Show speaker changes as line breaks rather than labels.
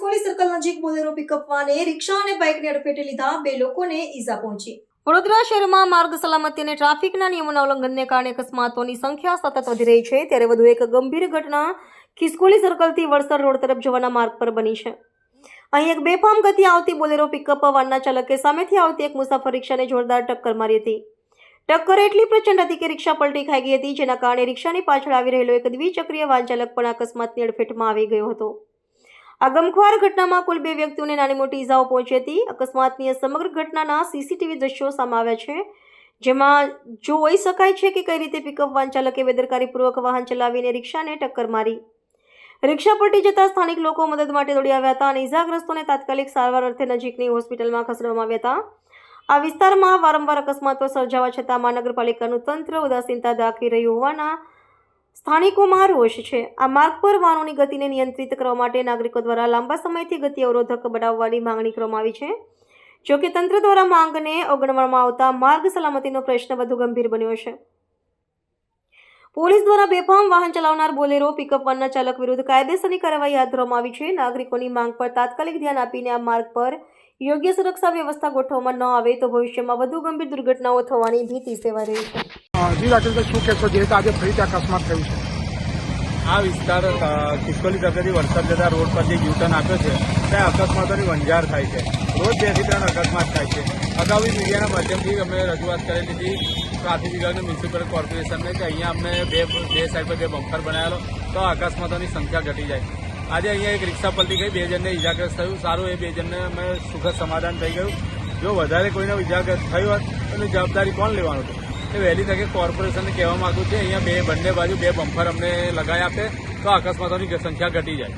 નજીક Bolero pickup વાને rickshaw અને બાઇકને અડફેટે લીધા બે લોકોને ઈજા પહોંચી. વડોદરા શહેરમાં માર્ગ સલામતી અને ટ્રાફિકના નિયમોના ઉલ્લંઘનને કારણે અકસ્માતોની સંખ્યા સતત વધી રહી છે, ત્યારે વધુ એક ગંભીર ઘટના ખિસકોલી સર્કલથી વડસર રોડ તરફ જવાના માર્ગ પર બની છે. અહીં એક બેફામ ગતિ આવતી બોલેરો પિકઅપ વાનના ચાલકે સામેથી આવતી એક મુસાફર રિક્ષાને જોરદાર ટક્કર મારી હતી. ટક્કર એટલી પ્રચંડ હતી કે રિક્ષા પલટી ખાઈ ગઈ હતી, જેના કારણે રિક્ષાની પાછળ આવી રહેલો એક દ્વિચક્રીય વાહન ચાલક પણ અકસ્માતની અડફેટમાં આવી ગયો હતો. આ ગમખ્વાર ઘટનામાં કુલ બે વ્યક્તિઓને નાની મોટી ઈજાઓ પહોંચી હતી. અકસ્માતની સમગ્ર ઘટનાના સીસીટીવી દ્રશ્યો સામે છે. જેમાં જોઈ શકાય છે કે કઈ રીતે પિકઅપ વાહન ચાલકે બેદરકારીપૂર્વક વાહન ચલાવીને રિક્ષાને ટક્કર મારી. રિક્ષા પલટી જતા સ્થાનિક લોકો મદદ માટે દોડી આવ્યા હતા અને ઈજાગ્રસ્તોને તાત્કાલિક સારવાર અર્થે નજીકની હોસ્પિટલમાં ખસેડવામાં આવ્યા હતા. આ વિસ્તારમાં વારંવાર અકસ્માતો સર્જાવા છતાં મહાનગરપાલિકાનું તંત્ર ઉદાસીનતા દાખવી રહ્યું હોવાના સ્થાનિકોમાં રોષ છે. આ માર્ગ પર વાહનોની ગતિને નિયંત્રિત કરવા માટે નાગરિકો દ્વારા લાંબા સમયથી ગતિ અવરોધક બનાવવાની માંગણી કરવામાં આવી છે. જોકે તંત્ર દ્વારા માંગને અવગણવામાં આવતા માર્ગ સલામતીનો પ્રશ્ન વધુ ગંભીર બન્યો છે. પોલીસ દ્વારા બેફામ વાહન ચલાવનાર બોલેરો, પિકઅપ વાનના ચાલક વિરુદ્ધ કાયદેસરની કાર્યવાહી હાથ ધરવામાં આવી છે. નાગરિકોની માંગ પર તાત્કાલિક ધ્યાન આપીને આ માર્ગ પર યોગ્ય સુરક્ષા વ્યવસ્થા ગોઠવવામાં ન આવે તો ભવિષ્યમાં વધુ ગંભીર દુર્ઘટનાઓ થવાની ભીતિ સેવાઈ રહી છે.
જી રાકેશભાઈ શું કહેશો? જે આજે ફરીથી અકસ્માત થયું છે?
આ વિસ્તાર અ, ખિસકોલી તરફથી વરસાદ જતા રોડ પર જે યુટર્ન આપ્યો છે ત્યાં અકસ્માતોની વંજાર થાય છે. રોજ બેથી ત્રણ અકસ્માત થાય છે. અગાઉ મીડિયાના માધ્યમથી અમે રજૂઆત કરેલી હતી ટ્રાફિક વિભાગને મ્યુનિસિપલ કોર્પોરેશનને કે અહીંયા અમને બે બે સાઈડ પર બે બમ્પર બનાવેલો તો અકસ્માતોની સંખ્યા ઘટી જાય. આજે અહીંયા એક રિક્ષા પલટી ગઈ બે જણને ઇજાગ્રસ્ત થયું. સારું એ બે જણને અમે સુખદ સમાધાન થઈ ગયું. જો વધારે કોઈને ઇજાગ્રસ્ત થયું હોત એની જવાબદારી કોણ લેવાનું હતું? એ વહેલી તકે કોર્પોરેશનને કહેવા માંગુ છે, અહીંયા બે બંને બાજુ બે બમ્પર અમને લગાવી આપે તો અકસ્માતોની સંખ્યા ઘટી જાય.